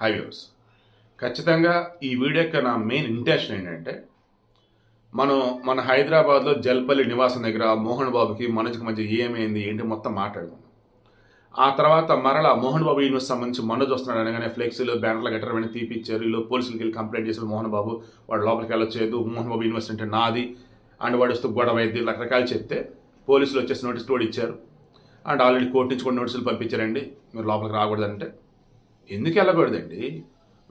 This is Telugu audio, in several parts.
హై వ్యూస్ ఖచ్చితంగా ఈ వీడియో యొక్క నా మెయిన్ ఇంటెన్షన్ ఏంటంటే మనం మన హైదరాబాద్లో జల్పల్లి నివాసం దగ్గర మోహన్ బాబుకి మనోజ్కి మధ్య ఏమైంది ఏంటి మొత్తం మాట్లాడుకున్నాం ఆ తర్వాత మరలా మోహన్ బాబు యూనివర్సిటీ సంబంధించి మనోజ్ వస్తున్నాడు అనగానే ఫ్లెక్సీలు బ్యానర్లు గట్రా వెంటనే తీపిచ్చారు. వీళ్ళు పోలీసులకి వెళ్ళి కంప్లైంట్ చేశారు మోహన్ బాబు. వాడు లోపలికి వెళ్ళొచ్చేది మోహన్ బాబు యూనివర్సిటీ అంటే నాది. అండ్ వాడు వస్తూ గొడవ అయింది రకరకాలు చెప్తే పోలీసులు వచ్చేసి నోటీస్ కూడా ఇచ్చారు. అండ్ ఆల్రెడీ కోర్టు నుంచి కూడా నోటీసులు పంపించారండి. మీరు లోపలికి రాకూడదంటే. ఎందుకు వెళ్ళకూడదండి?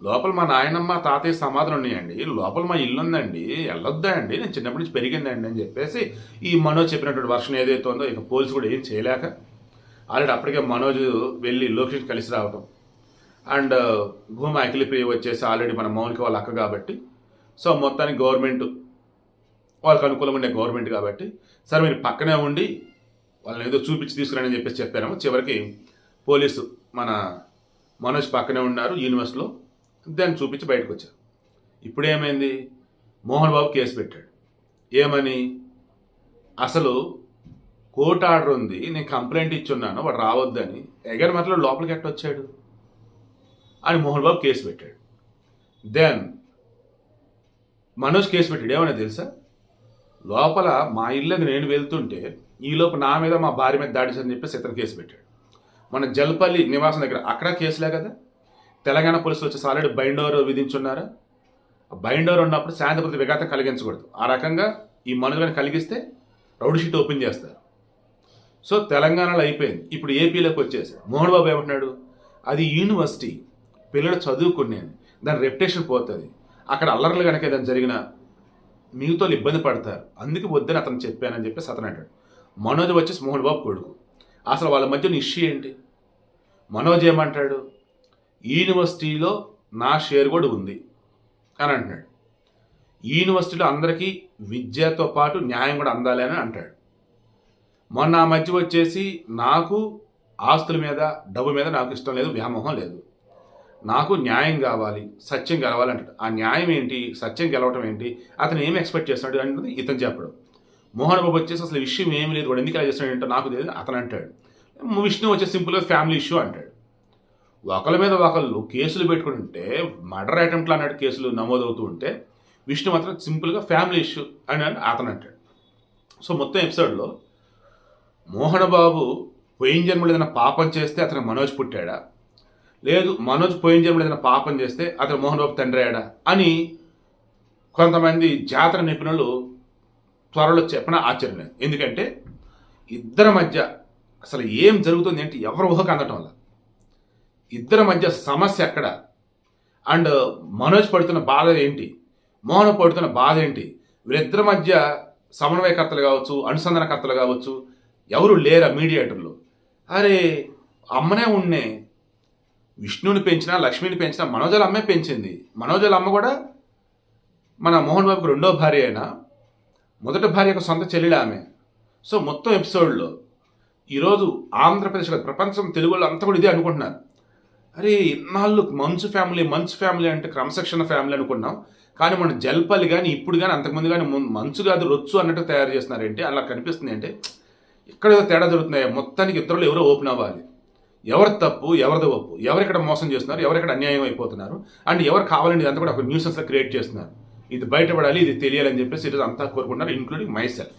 లోపల మా నాయనమ్మ తాతయ్య సమాధులు ఉన్నాయండి. లోపల మా ఇల్లు ఉందండి. వెళ్ళొద్దా అండి నేను చిన్నప్పటి నుంచి పెరిగిందండి అని చెప్పేసి ఈ మనోజ్ చెప్పినటువంటి వర్షం ఏదైతే ఉందో ఇక పోలీసు కూడా ఏం చేయలేక ఆల్రెడీ అప్పటికే మనోజ్ వెళ్ళి లోకేష్ కలిసి రావటం. అండ్ భూమి అఖిలిప్రియ వచ్చేసి ఆల్రెడీ మన మౌనికి వాళ్ళ అక్క కాబట్టి సో మొత్తానికి గవర్నమెంట్ వాళ్ళకి అనుకూలంగా ఉండే గవర్నమెంట్ కాబట్టి సరే మీరు పక్కనే ఉండి వాళ్ళని ఏదో చూపించి తీసుకురండి అని చెప్పేసి చెప్పాను చివరికి పోలీసు మన మనోజ్ పక్కనే ఉన్నారు యూనివర్స్లో దాన్ని చూపించి బయటకు వచ్చారు. ఇప్పుడు ఏమైంది మోహన్ బాబు కేసు పెట్టాడు. ఏమని? అసలు కోర్టు ఆర్డర్ ఉంది నేను కంప్లైంట్ ఇచ్చున్నాను వాడు రావద్దని. ఎగర్ మాటలో లోపలికి ఎట్ట వచ్చాడు? అని మోహన్ బాబు కేసు పెట్టాడు. దెన్ మనోజ్ కేసు పెట్టాడు. ఏమైనా తెలుసా? లోపల మా ఇళ్ళకి నేను వెళ్తుంటే ఈలోపు నా మీద మా భార్య మీద దాడి చేశారని చెప్పేసి ఇతను కేసు పెట్టాడు. మన జల్పల్లి నివాసం దగ్గర అక్కడ కేసులే కదా? తెలంగాణ పోలీసులు వచ్చేసి ఆల్రెడీ బైండోర్ విధించున్నారా? బైండోర్ ఉన్నప్పుడు శాంతిపతి విఘాతం కలిగించకూడదు. ఆ రకంగా ఈ మనుషులను కలిగిస్తే రౌడ్ షీట్ ఓపెన్ చేస్తారు. సో తెలంగాణలో అయిపోయింది. ఇప్పుడు ఏపీలోకి వచ్చేసారు మోహన్ బాబు ఏమంటున్నాడు? అది యూనివర్సిటీ. పిల్లలు చదువుకునేది. దాని రెప్యుటేషన్ పోతుంది. అక్కడ అల్లర్లు కనుక ఏదైనా జరిగిన మిగతా ఇబ్బంది పడతారు. అందుకే వద్దని అతను చెప్పానని చెప్పేసి అతను అంటాడు. మనోజ్ వచ్చేసి మోహన్ బాబు కొడుకు. అసలు వాళ్ళ మధ్య ఇష్యూ ఏంటి? మనోజ్ ఏమంటాడు? యూనివర్సిటీలో నా షేర్ కూడా ఉంది అని అంటున్నాడు యూనివర్సిటీలో అందరికీ విద్యతో పాటు న్యాయం కూడా అందాలి అని అంటాడు. మొన్న ఆ మధ్య వచ్చేసి నాకు ఆస్తుల మీద డబ్బు మీద నాకు ఇష్టం లేదు వ్యామోహం లేదు. నాకు న్యాయం కావాలి సత్యం గెలవాలి అంటాడు. ఆ న్యాయం ఏంటి సత్యం గెలవటం ఏంటి అతను ఏం ఎక్స్పెక్ట్ చేస్తున్నాడు అనేది ఇతను చెప్పడం. మోహన్ బాబు వచ్చేసి అసలు విషయం ఏమి లేదు. వాడు ఎందుకు అలా చేస్తాడంటే నాకు తెలియదు. అతను అంటాడు విష్ణు వచ్చే సింపుల్గా ఫ్యామిలీ ఇష్యూ అంటాడు. ఒకళ్ళ మీద ఒకళ్ళు కేసులు పెట్టుకుంటే మర్డర్ అటెంప్ట్లు అన్నట్టు కేసులు నమోదవుతూ ఉంటే విష్ణు మాత్రం సింపుల్గా ఫ్యామిలీ ఇష్యూ అని అతను అంటాడు. సో మొత్తం ఎపిసోడ్లో మోహన్ బాబు పోయిన జన్మలో ఏదైనా పాపం చేస్తే అతను మనోజ్ పుట్టాడా? లేదు మనోజ్ పోయిన జన్మలో ఏదైనా పాపం చేస్తే అతను మోహన్ బాబు తండ్రి అయ్యాడా? అని కొంతమంది జాతర నిపుణులు త్వరలో చెప్పిన ఆశ్చర్యం ఎందుకంటే ఇద్దరి మధ్య అసలు ఏం జరుగుతుంది ఏంటి ఎవరు ఊహకు అందటం వల్ల. ఇద్దరి మధ్య సమస్య ఎక్కడ? అండ్ మనోజ్ పడుతున్న బాధ ఏంటి? మోహన్ పడుతున్న బాధ ఏంటి? వీరిద్దరి మధ్య సమన్వయకర్తలు కావచ్చు అనుసంధానకర్తలు కావచ్చు ఎవరు లేరా మీడియేటర్లు? అరే అమ్మనే ఉన్నే. విష్ణుని పెంచినా లక్ష్మిని పెంచినా మనోజల అమ్మే పెంచింది. మనోజల అమ్మ కూడా మన మోహన్ బాబుకి రెండో భార్య అయినా మొదటి భార్య యొక్క సొంత చెల్లెలు ఆమె. సో మొత్తం ఎపిసోడ్లో ఈరోజు ఆంధ్రప్రదేశ్ ప్రపంచం తెలుగులో అంతా కూడా ఇదే అనుకుంటున్నారు. అరే ఇన్నాళ్ళు మంచు ఫ్యామిలీ మంచు ఫ్యామిలీ అంటే క్రమశిక్షణ ఫ్యామిలీ అనుకున్నాం. కానీ మన జల్పల్లి కానీ ఇప్పుడు కానీ అంతకుముందు కానీ మంచు కాదు రొచ్చు అన్నట్టు తయారు చేస్తున్నారేంటి? అలా కనిపిస్తుంది అంటే ఇక్కడ ఏదో తేడా జరుగుతున్నాయి. మొత్తానికి ఇద్దరు ఎవరో ఓపెన్ అవ్వాలి. ఎవరి తప్పు ఎవరిది ఒప్పు? ఎవరు ఇక్కడ మోసం చేస్తున్నారు? ఎవరు ఇక్కడ అన్యాయం అయిపోతున్నారు? అండ్ ఎవరు కావాలని అంతా కూడా ఒక న్యూసెన్స్ క్రియేట్ చేస్తున్నారు. ఇది బయటపడాలి ఇది తెలియాలని చెప్పేసి ఈరోజు అంతా కోరుకుంటున్నారు ఇంక్లూడింగ్ మై సెల్ఫ్